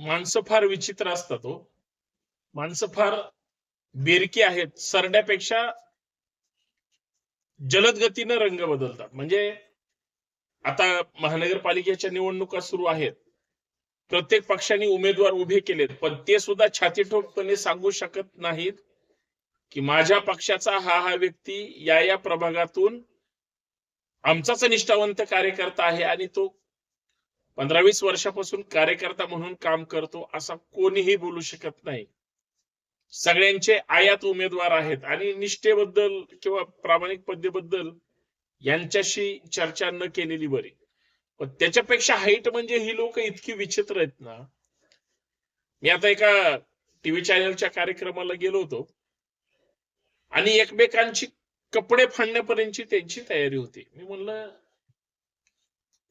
माणसं फार विचित्र असतात हो. माणसं फार बेरकी आहेत. सरड्यापेक्षा जलद गतीनं रंग बदलतात. म्हणजे आता महानगरपालिकेच्या निवडणुका सुरू आहेत. प्रत्येक पक्षाने उमेदवार उभे केलेत. पण ते सुद्धा छातीठोकपणे सांगू शकत नाहीत की माझ्या पक्षाचा हा हा व्यक्ती या या प्रभागातून आमचाच निष्ठावंत कार्यकर्ता आहे आणि तो पंधरा वीस वर्षापासून कार्यकर्ता म्हणून काम करतो असा कोणीही बोलू शकत नाही. सगळ्यांचे आयात उमेदवार आहेत आणि निष्ठेबद्दल किंवा प्रामाणिक पद्धतीबद्दल यांच्याशी चर्चा न केलेली बरी. पण त्याच्यापेक्षा हाईट म्हणजे ही लोक इतकी विचित्र आहेत ना. मी आता एका टीव्ही चॅनलच्या कार्यक्रमाला गेलो होतो. आणि एकमेकांची कपडे फाडण्यापर्यंतची त्यांची तयारी होती. मी म्हणलं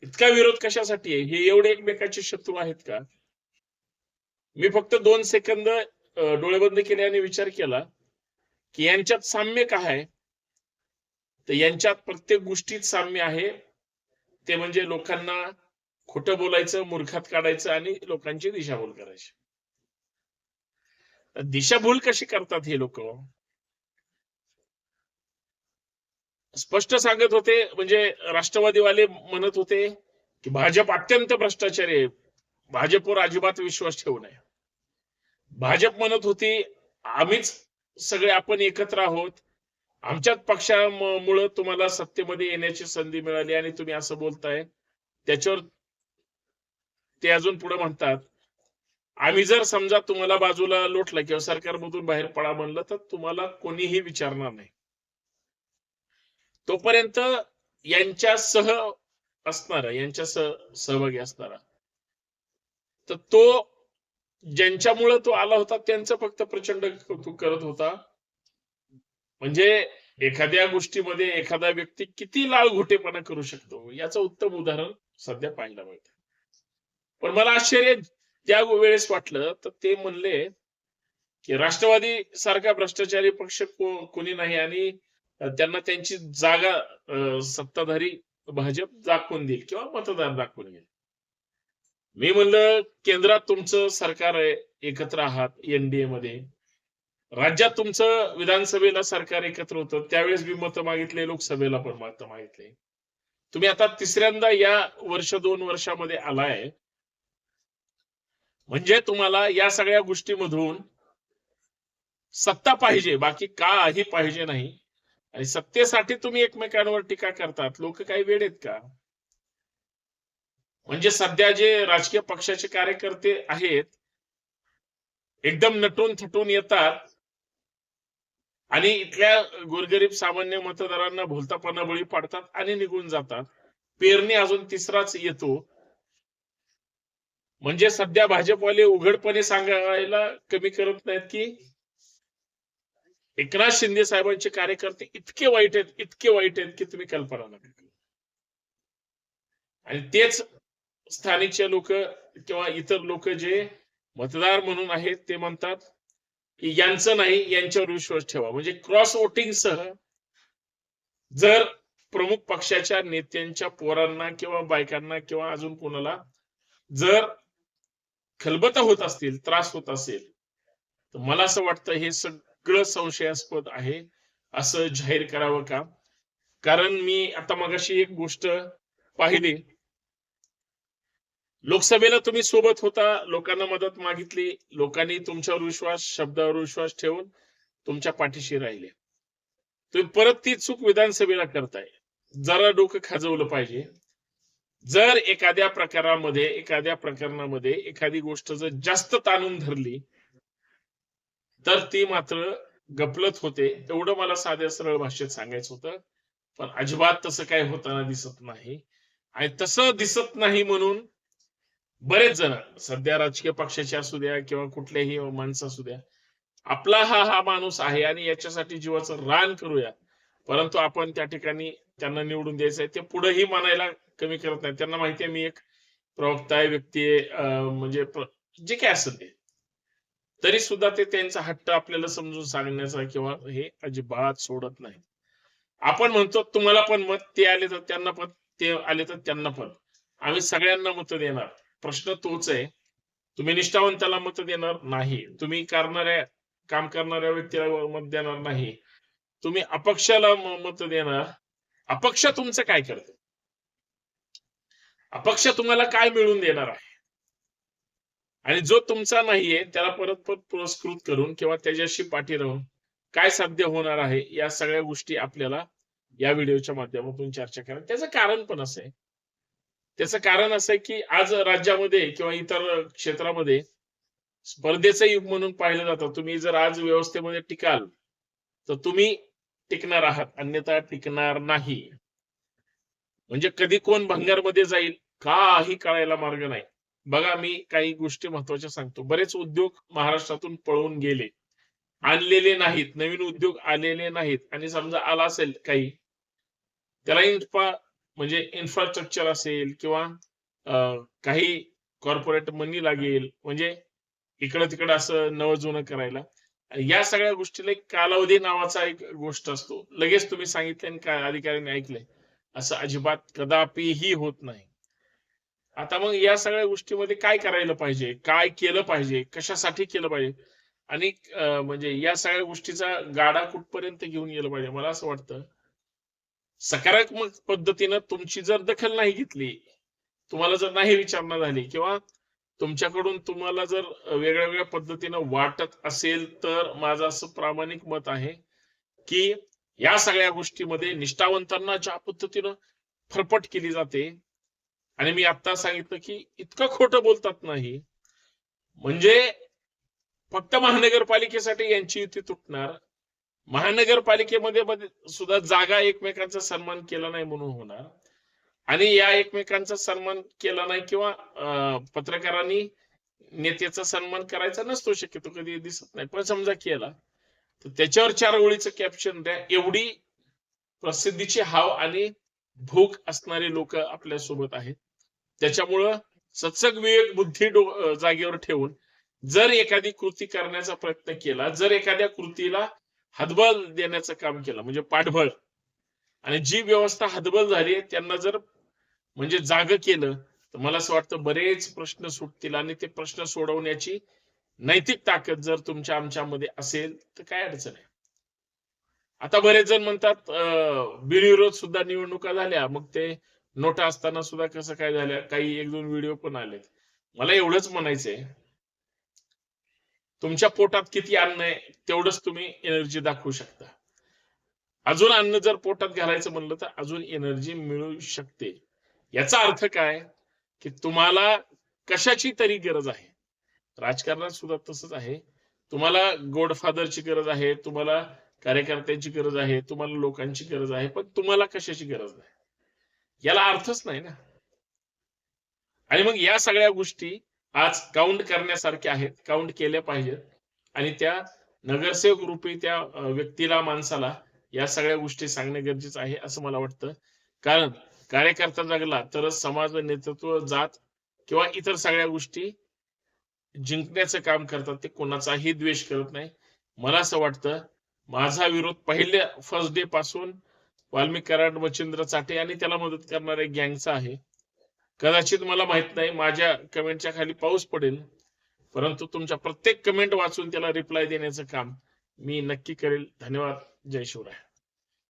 इतका विरोध कशासाठी आहे? हे एवढे एकमेकाचे शत्रू आहेत का? मी फक्त दोन सेकंद डोळेबंद डोळे बंद केले आणि विचार केला की यांच्यात साम्य काय आहे? तर यांच्यात प्रत्येक गोष्टीत साम्य आहे. ते म्हणजे लोकांना खोटं बोलायचं मूर्खात काढायचं आणि लोकांची दिशाभूल करायची. दिशाभूल कशी करतात हे लोक? स्पष्ट सांगत होते म्हणजे राष्ट्रवादीवाले म्हणत होते की भाजप अत्यंत भ्रष्टाचारी आहे. भाजपवर अजिबात विश्वास ठेवू नये. भाजप म्हणत होती आम्हीच सगळे आपण एकत्र आहोत. आमच्याच पक्षामुळं तुम्हाला सत्तेमध्ये येण्याची संधी मिळाली आणि तुम्ही असं बोलताय. त्याच्यावर ते अजून पुढे म्हणतात आम्ही जर समजा तुम्हाला बाजूला लोटलं किंवा सरकारमधून बाहेर पडा म्हणलं तर तुम्हाला कोणीही विचारणार नाही. तोपर्यंत यांच्या सह असणारा यांच्या सह सहभागी असणारा. तर तो ज्यांच्यामुळं तो आला होता त्यांचं फक्त प्रचंड कौतुक करत होता. म्हणजे एखाद्या गोष्टीमध्ये एखादा व्यक्ती किती लाल घोटेपणा करू शकतो याचं उत्तम उदाहरण सध्या पाहायला मिळतं पण मला आश्चर्य त्या वेळेस वाटलं तर ते म्हणले की राष्ट्रवादी सारखा भ्रष्टाचारी पक्ष को- कोणी नाही आणि त्यांना त्यांची जागा सत्ताधारी भाजप दाखवून देईल किंवा मतदार दाखवून घेईल मी म्हणलं केंद्रात तुमचं सरकार आहे एकत्र आहात एनडीए मध्ये. राज्यात तुमचं विधानसभेला सरकार एकत्र होतं त्यावेळेस मी मतं मागितले लोकसभेला पण मतं मागितले. तुम्ही आता तिसऱ्यांदा या वर्ष दोन वर्षामध्ये आलाय. म्हणजे तुम्हाला या सगळ्या गोष्टीमधून सत्ता पाहिजे बाकी का ही पाहिजे नाही. आणि सत्तेसाठी तुम्ही एकमेकांवर टीका करतात. लोक काही वेळ आहेत का? म्हणजे सध्या जे राजकीय पक्षाचे कार्यकर्ते आहेत एकदम नटून थटून येतात. आणि इथल्या गोरगरीब सामान्य मतदारांना भोलतापणा बळी पाडतात आणि निघून जातात. पेरणी अजून तिसराच येतो. म्हणजे सध्या भाजपवाले उघडपणे सांगायला कमी करत नाहीत की एकनाथ शिंदे साहेबांचे कार्यकर्ते इतके वाईट आहेत इतके वाईट आहेत की तुम्ही कल्पना नका आणि तेच स्थानिकचे लोक किंवा इतर लोक जे मतदार म्हणून आहेत ते म्हणतात की यांचं नाही यांच्यावर विश्वास ठेवा. म्हणजे क्रॉस वोटिंग सह जर प्रमुख पक्षाच्या नेत्यांच्या पोरांना किंवा बायकांना किंवा अजून कोणाला जर खलबता होत असतील त्रास होत असेल तर मला असं वाटतं हे सगळं संशयास्पद आहे. असं जाहीर करावं का? कारण मी आता मगाशी एक गोष्ट पाहिली. लोकसभेला तुम्ही सोबत होता लोकांना मदत मागितली लोकांनी तुमच्यावर विश्वास शब्दावर विश्वास ठेवून तुमच्या पाठीशी राहिले. तुम्ही परत ती चूक विधानसभेला करताय. जरा डोकं खाजवलं पाहिजे. जर एखाद्या प्रकारामध्ये एखाद्या प्रकरणामध्ये एखादी गोष्ट जर जास्त ताणून धरली तर ती मात्र गपलत होते. एवढं मला साध्या सरळ भाषेत सांगायचं होतं. पण अजिबात तसं काही होताना दिसत नाही. आणि तसं दिसत नाही म्हणून बरेच जण सध्या राजकीय पक्षाचे असू द्या किंवा कुठल्याही माणसं असू द्या आपला हा हा माणूस आहे आणि याच्यासाठी जीवाचं रान करूया. परंतु आपण त्या ठिकाणी त्यांना निवडून द्यायचं आहे. ते पुढेही मानायला कमी करत नाही त्यांना माहिती आहे मी एक प्रवक्ता आहे व्यक्ती आहे अं, म्हणजे जे काय असेल ते. तरी सुद्धा ते त्यांचा हट्ट आपल्याला समजून सांगण्याचा किंवा हे अजिबात सोडत नाही आपण म्हणतो तुम्हाला पण मत ते आले तर त्यांना पण ते आले तर त्यांना पण. आम्ही सगळ्यांना मत देणार. प्रश्न तोच आहे तुम्ही निष्ठावंताला मत देणार नाही. तुम्ही करणाऱ्या काम करणाऱ्या व्यक्तीला मत देणार नाही. तुम्ही अपक्षाला मत देणार. अपक्ष तुमचं काय करत? अपक्ष तुम्हाला काय मिळवून देणार आहे? आणि जो तुमचा नाहीये त्याला परत परत पुरस्कृत करून किंवा त्याच्याशी पाठी राहून काय साध्य होणार आहे या सगळ्या गोष्टी आपल्याला या व्हिडिओच्या माध्यमातून चर्चा करा त्याचं कारण पण असं आहे. त्याचं कारण असं आहे की आज राज्यामध्ये किंवा इतर क्षेत्रामध्ये स्पर्धेचं युग म्हणून पाहिलं जातं. तुम्ही जर आज व्यवस्थेमध्ये टिकाल तर तुम्ही टिकणार आहात अन्यथा टिकणार नाही. म्हणजे कधी कोण भंगारमध्ये जाईल काही कळायला मार्ग नाही. बघा मी काही गोष्टी महत्त्वाच्या सांगतो. बरेच उद्योग महाराष्ट्रातून पळून गेले आणलेले नाहीत नवीन उद्योग आलेले नाहीत. आणि समजा आला असेल काही त्याला इन्फ्रा म्हणजे इन्फ्रास्ट्रक्चर असेल किंवा काही कॉर्पोरेट मनी लागेल म्हणजे इकडं तिकडं असं नवं जुनं करायला. या सगळ्या गोष्टीला एक कालावधी नावाचा एक गोष्ट असतो. लगेच तुम्ही सांगितले आणि अधिकाऱ्यांनी ऐकलंय. असं अजिबात कदापिही होत नाही. आता मग या सगळ्या गोष्टीमध्ये काय करायला पाहिजे? काय केलं पाहिजे? कशासाठी केलं पाहिजे? आणि म्हणजे या सगळ्या गोष्टीचा गाडा कुठपर्यंत घेऊन गेलं पाहिजे? मला असं वाटतं. सकारात्मक पद्धतीनं तुमची जर दखल नाही घेतली तुम्हाला जर नाही विचारणा झाली किंवा तुमच्याकडून तुम्हाला जर वेगळ्या वेगळ्या पद्धतीनं वाटत असेल तर माझं असं प्रामाणिक मत आहे की या सगळ्या गोष्टीमध्ये निष्ठावंतांना ज्या पद्धतीनं फरफट केली जाते आणि मी आता सांगितलं की इतकं खोटं बोलतात नाही. म्हणजे फक्त महानगरपालिकेसाठी यांची युती तुटणार. महानगरपालिकेमध्ये सुद्धा जागा एकमेकांचा सन्मान केला नाही म्हणून होणार. आणि या एकमेकांचा सन्मान केला नाही किंवा पत्रकारांनी नेत्याचा सन्मान करायचा नसतो शक्यतो कधी दिसत नाही. पण समजा केला तर त्याच्यावर चार ओळीचं कॅप्शन द्या. एवढी प्रसिद्धीची हाव आणि भूक असणारे लोक आपल्यासोबत आहेत. त्याच्यामुळं सत्सग विवेक बुद्धी जागेवर ठेवून जर एखादी कृती करण्याचा प्रयत्न केला जर एखाद्या कृतीला हातबळ देण्याचं काम केलं म्हणजे पाठबळ आणि जी व्यवस्था हातबल झाली त्यांना जर म्हणजे जाग केलं तर मला असं वाटतं बरेच प्रश्न सुटतील आणि ते प्रश्न सोडवण्याची नैतिक ताकद जर तुमच्या आमच्यामध्ये असेल तर काय अडचण आहे? आता बरेच जण म्हणतात बिनविरोध सुद्धा निवडणुका झाल्या मग ते नोटा असताना सुद्धा कसं काय झालं? काही एक दोन व्हिडिओ पण आलेत. मला एवढंच म्हणायचंय तुमच्या पोटात किती अन्न आहे तेवढंच तुम्ही एनर्जी दाखवू शकता. अजून अन्न जर पोटात घालायचं म्हणलं तर अजून एनर्जी मिळू शकते. याचा अर्थ काय? की तुम्हाला कशाची तरी गरज आहे. राजकारणात सुद्धा तसंच आहे. तुम्हाला गोडफादरची गरज आहे तुम्हाला कार्यकर्त्यांची गरज आहे तुम्हाला लोकांची गरज आहे पण तुम्हाला कशाची गरज नाही? याला अर्थच नाही ना. आणि मग या सगळ्या गोष्टी आज काउंट करण्यासारख्या आहेत. काउंट केल्या पाहिजेत. आणि त्या नगरसेवक रूपी त्या व्यक्तीला माणसाला या सगळ्या गोष्टी सांगणे गरजेचं आहे असं मला वाटतं. कारण कार्यकर्ता जगला तरच समाज नेतृत्व जात किंवा इतर सगळ्या गोष्टी जिंकण्याचं काम करतात ते कोणाचाही द्वेष करत नाही. मला असं वाटतं माझा विरोध पहिल्या फर्स्ट डे पासून वाल्मिक कराड मच्छिंद्र चाटे आणि त्याला मदत करणाऱ्या गँगचा आहे. कदाचित मला माहीत नाही माझ्या कमेंटच्या खाली पाऊस पडेल परंतु तुमच्या प्रत्येक कमेंट वाचून त्याला रिप्लाय देण्याचं काम मी नक्की करेल. धन्यवाद. जय शिवराय.